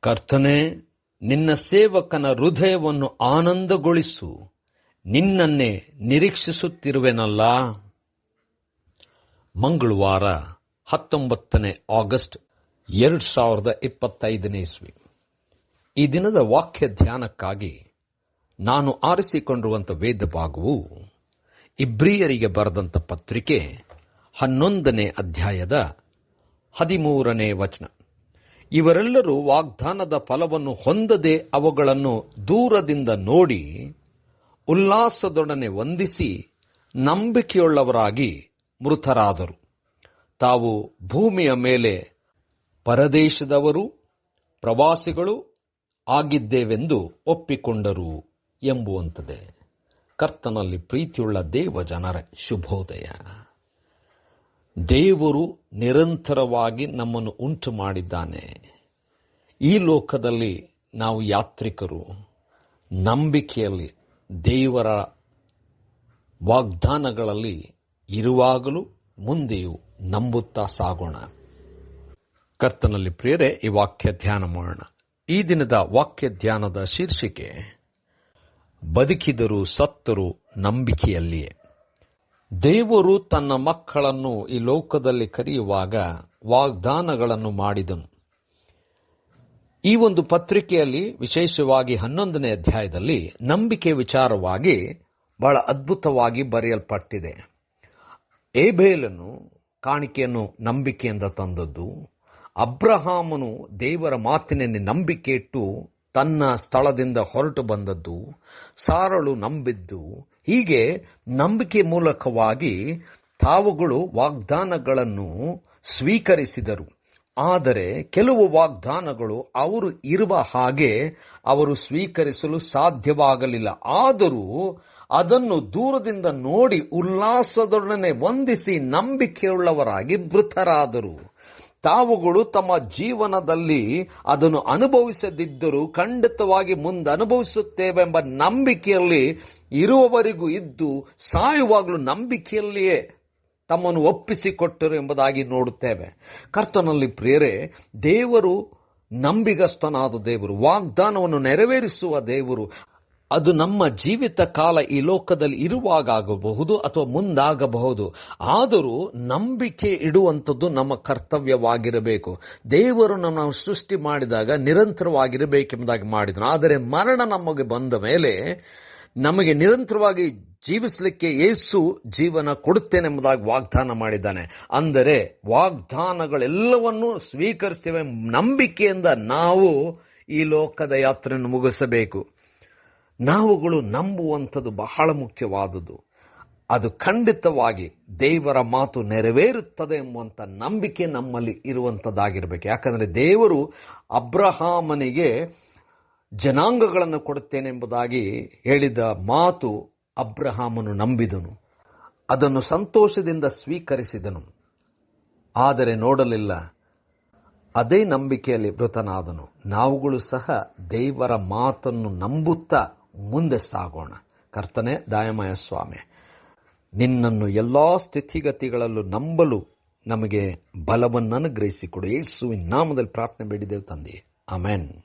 ಕರ್ತನೆ, ನಿನ್ನ ಸೇವಕನ ಹೃದಯವನ್ನು ಆನಂದಗೊಳಿಸು. ನಿನ್ನನ್ನೇ ನಿರೀಕ್ಷಿಸುತ್ತಿರುವೆನಲ್ಲ. ಮಂಗಳವಾರ, ಹತ್ತೊಂಬತ್ತನೇ ಆಗಸ್ಟ್, ಎರಡು ಸಾವಿರದ ಇಪ್ಪತ್ತೈದನೇ ಇಸ್ವಿ. ಈ ದಿನದ ವಾಕ್ಯ ಧ್ಯಾನಕ್ಕಾಗಿ ನಾನು ಆರಿಸಿಕೊಂಡಿರುವಂಥ ವೇದ ಭಾಗವು ಇಬ್ರಿಯರಿಗೆ ಬರೆದಂಥ ಪತ್ರಿಕೆ ಹನ್ನೊಂದನೇ ಅಧ್ಯಾಯದ ಹದಿಮೂರನೇ ವಚನ. ಇವರೆಲ್ಲರೂ ವಾಗ್ದಾನದ ಫಲವನ್ನು ಹೊಂದದೆ ಅವುಗಳನ್ನು ದೂರದಿಂದ ನೋಡಿ, ಉಲ್ಲಾಸದೊಡನೆ ವಂದಿಸಿ ನಂಬಿಕೆಯುಳ್ಳವರಾಗಿ ಮೃತರಾದರು. ತಾವು ಭೂಮಿಯ ಮೇಲೆ ಪರದೇಶದವರು, ಪ್ರವಾಸಿಗಳು ಆಗಿದ್ದೇವೆಂದು ಒಪ್ಪಿಕೊಂಡರು ಎಂಬುವಂಥದ್ದೇ. ಕರ್ತನಲ್ಲಿ ಪ್ರೀತಿಯುಳ್ಳ ದೇವ ಜನರ ಶುಭೋದಯ. ದೇವರು ನಿರಂತರವಾಗಿ ನಮ್ಮನ್ನು ಉಂಟು ಮಾಡಿದ್ದಾನೆ. ಈ ಲೋಕದಲ್ಲಿ ನಾವು ಯಾತ್ರಿಕರು, ನಂಬಿಕೆಯಲ್ಲಿ ದೇವರ ವಾಗ್ದಾನಗಳಲ್ಲಿ ಇರುವಾಗಲೂ ಮುಂದೆಯೂ ನಂಬುತ್ತಾ ಸಾಗೋಣ. ಕರ್ತನಲ್ಲಿ ಪ್ರಿಯರೇ, ಈ ವಾಕ್ಯ ಧ್ಯಾನ ಮಾಡೋಣ. ಈ ದಿನದ ವಾಕ್ಯ ಧ್ಯಾನದ ಶೀರ್ಷಿಕೆ, ಬದುಕಿದರೂ ಸತ್ತರು ನಂಬಿಕೆಯಲ್ಲಿಯೇ. ದೇವರು ತನ್ನ ಮಕ್ಕಳನ್ನು ಈ ಲೋಕದಲ್ಲಿ ಕರೆಯುವಾಗ ವಾಗ್ದಾನಗಳನ್ನು ಮಾಡಿದನು. ಈ ಒಂದು ಪತ್ರಿಕೆಯಲ್ಲಿ, ವಿಶೇಷವಾಗಿ ಹನ್ನೊಂದನೇ ಅಧ್ಯಾಯದಲ್ಲಿ, ನಂಬಿಕೆ ವಿಚಾರವಾಗಿ ಬಹಳ ಅದ್ಭುತವಾಗಿ ಬರೆಯಲ್ಪಟ್ಟಿದೆ. ಏಬೇಲನು ಕಾಣಿಕೆಯನ್ನು ನಂಬಿಕೆಯಿಂದ ತಂದದ್ದು, ಅಬ್ರಹಾಮನು ದೇವರ ಮಾತಿನಲ್ಲಿ ನಂಬಿಕೆ ಇಟ್ಟು ತನ್ನ ಸ್ಥಳದಿಂದ ಹೊರಟು ಬಂದದ್ದು, ಸಾರಳು ನಂಬಿದ್ದು, ಹೀಗೆ ನಂಬಿಕೆ ಮೂಲಕವಾಗಿ ತಾವುಗಳು ವಾಗ್ದಾನಗಳನ್ನು ಸ್ವೀಕರಿಸಿದರು. ಆದರೆ ಕೆಲವು ವಾಗ್ದಾನಗಳು ಅವರು ಇರುವ ಹಾಗೆ ಅವರು ಸ್ವೀಕರಿಸಲು ಸಾಧ್ಯವಾಗಲಿಲ್ಲ. ಆದರೂ ಅದನ್ನು ದೂರದಿಂದ ನೋಡಿ ಉಲ್ಲಾಸದೊಡನೆ ವಂದಿಸಿ ನಂಬಿಕೆಯುಳ್ಳವರಾಗಿ ಮೃತರಾದರು ತಾವುಗಳು ತಮ್ಮ ಜೀವನದಲ್ಲಿ ಅದನ್ನು ಅನುಭವಿಸದಿದ್ದರೂ ಖಂಡಿತವಾಗಿ ಮುಂದೆ ಅನುಭವಿಸುತ್ತೇವೆಂಬ ನಂಬಿಕೆಯಲ್ಲಿ ಇರುವವರಿಗೂ ಇದ್ದು ಸಾಯುವಾಗಲೂ ನಂಬಿಕೆಯಲ್ಲಿಯೇ ತಮ್ಮನ್ನು ಒಪ್ಪಿಸಿಕೊಟ್ಟರು ಎಂಬುದಾಗಿ ನೋಡುತ್ತೇವೆ. ಕರ್ತನಲ್ಲಿ ಪ್ರೇರೆ ದೇವರು ನಂಬಿಗಸ್ತನಾದ ದೇವರು, ವಾಗ್ದಾನವನ್ನು ನೆರವೇರಿಸುವ ದೇವರು ಅದು ನಮ್ಮ ಜೀವಿತ ಕಾಲ ಈ ಲೋಕದಲ್ಲಿ ಇರುವಾಗಬಹುದು ಅಥವಾ ಮುಂದಾಗಬಹುದು. ಆದರೂ ನಂಬಿಕೆ ಇಡುವಂಥದ್ದು ನಮ್ಮ ಕರ್ತವ್ಯವಾಗಿರಬೇಕು. ದೇವರು ನಾವು ಸೃಷ್ಟಿ ಮಾಡಿದಾಗ ನಿರಂತರವಾಗಿರಬೇಕೆಂಬುದಾಗಿ ಮಾಡಿದನು. ಆದರೆ ಮರಣ ನಮಗೆ ಬಂದ ಮೇಲೆ ನಮಗೆ ನಿರಂತರವಾಗಿ ಜೀವಿಸಲಿಕ್ಕೆ ಏಸು ಜೀವನ ಕೊಡುತ್ತೇನೆಂಬುದಾಗಿ ವಾಗ್ದಾನ ಮಾಡಿದ್ದಾನೆ. ಅಂದರೆ ವಾಗ್ದಾನಗಳೆಲ್ಲವನ್ನೂ ಸ್ವೀಕರಿಸ್ತೇವೆ. ನಂಬಿಕೆಯಿಂದ ನಾವು ಈ ಲೋಕದ ಯಾತ್ರೆಯನ್ನು ಮುಗಿಸಬೇಕು. ನಾವುಗಳು ನಂಬುವಂಥದ್ದು ಬಹಳ ಮುಖ್ಯವಾದುದು ಅದು ಖಂಡಿತವಾಗಿ ದೇವರ ಮಾತು ನೆರವೇರುತ್ತದೆ ಎಂಬುವಂಥ ನಂಬಿಕೆ ನಮ್ಮಲ್ಲಿ ಇರುವಂಥದ್ದಾಗಿರಬೇಕು. ಯಾಕಂದರೆ ದೇವರು ಅಬ್ರಹಾಮನಿಗೆ ಜನಾಂಗಗಳನ್ನು ಕೊಡುತ್ತೇನೆ ಎಂಬುದಾಗಿ ಹೇಳಿದ ಮಾತು ಅಬ್ರಹಾಮನು ನಂಬಿದನು. ಅದನ್ನು ಸಂತೋಷದಿಂದ ಸ್ವೀಕರಿಸಿದನು. ಆದರೆ ನೋಡಲಿಲ್ಲ, ಅದೇ ನಂಬಿಕೆಯಲ್ಲಿ ಮೃತನಾದನು ನಾವುಗಳು ಸಹ ದೇವರ ಮಾತನ್ನು ನಂಬುತ್ತಾ ಮುಂದೆ ಸಾಗೋಣ. ಕರ್ತನೆ, ದಾಯಮಯ ಸ್ವಾಮಿ, ನಿನ್ನನ್ನು ಎಲ್ಲಾ ಸ್ಥಿತಿಗತಿಗಳಲ್ಲೂ ನಂಬಲು ನಮಗೆ ಬಲವನ್ನು ಅನುಗ್ರಹಿಸಿಕೊಡು ಯೇಸುವಿನ ನಾಮದಲ್ಲಿ ಪ್ರಾರ್ಥನೆ ಬೇಡಿದೆವು ತಂದೆ. ಅಮೆನ್